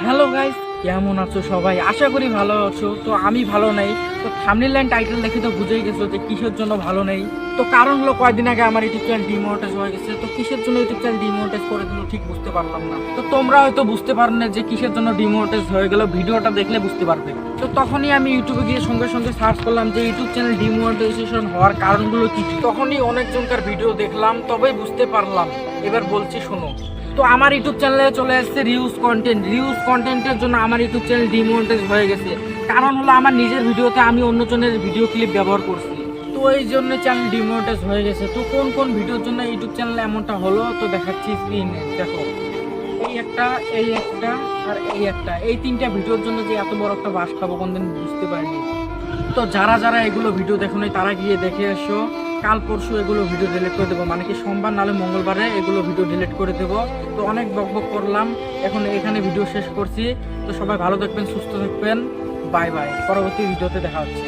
Hello guys, কেমন আছো সবাই? আশা করি ভালো আছো। তো আমি ভালো নেই। তো থামনিল লাইন টাইটেল দেখে তো বুঝেই গেছো যে কিসের জন্য ভালো নেই। তো কারণ হলো কয়েকদিন আগে আমার ইউটিউব চ্যানেল ডিমোনেটাইজ হয়ে গেছে। তো কিসের জন্য ইউটিউব চ্যানেল ডিমোনেটাইজ করে দিল ঠিক বুঝতে পারলাম না। তো তোমরা হয়তো বুঝতে পারো না যে কিসের জন্য ডিমোনেটাইজ হয়ে গেল। ভিডিওটা দেখলে বুঝতে পারবে। তো তখনই আমি ইউটিউবে গিয়ে সঙ্গে সঙ্গে সার্চ করলাম যে ইউটিউব চ্যানেল ডিমোনেটাইজেশন হওয়ার কারণগুলো কি। তখনই অনেকজনকার ভিডিও দেখলাম, তবেই বুঝতে পারলাম। এবার বলছি শোনো তো আমার ইউটিউব চ্যানেলে চলে আসছে রিউজ কন্টেন্ট রিউজ কন্টেন্টের জন্য আমার ইউটিউব চ্যানেল ডিমোনেটাইজ হয়ে গেছে। কারণ হলো আমার নিজের ভিডিওতে আমি অন্যজনের ভিডিও ক্লিপ ব্যবহার করছি। তো এই জন্য চ্যানেল ডিমোনেটাইজ হয়ে গেছে। তো কোন কোন ভিডিওর জন্য ইউটিউব চ্যানেলে এমনটা হলো, তো দেখাচ্ছি স্ক্রিনে দেখো, এই একটা এই একটা, আর এই একটা। এই তিনটা ভিডিওর জন্য যে এত বড় একটা বাস খাব কোনদিন বুঝতে পারিনি। তো যারা যারা এগুলো ভিডিও দেখো তারা গিয়ে দেখে এসো। কাল পরশু এগুলো ভিডিও ডিলিট করে দেবো। মানে কি সোমবার নাহলে মঙ্গলবারে এগুলো ভিডিও ডিলিট করে দেবো। তো অনেক বক করলাম। এখন এখানে ভিডিও শেষ করছি। তো সবাই ভালো থাকবেন, সুস্থ থাকবেন। বাই বাই পরবর্তী ভিডিওতে দেখা হচ্ছে।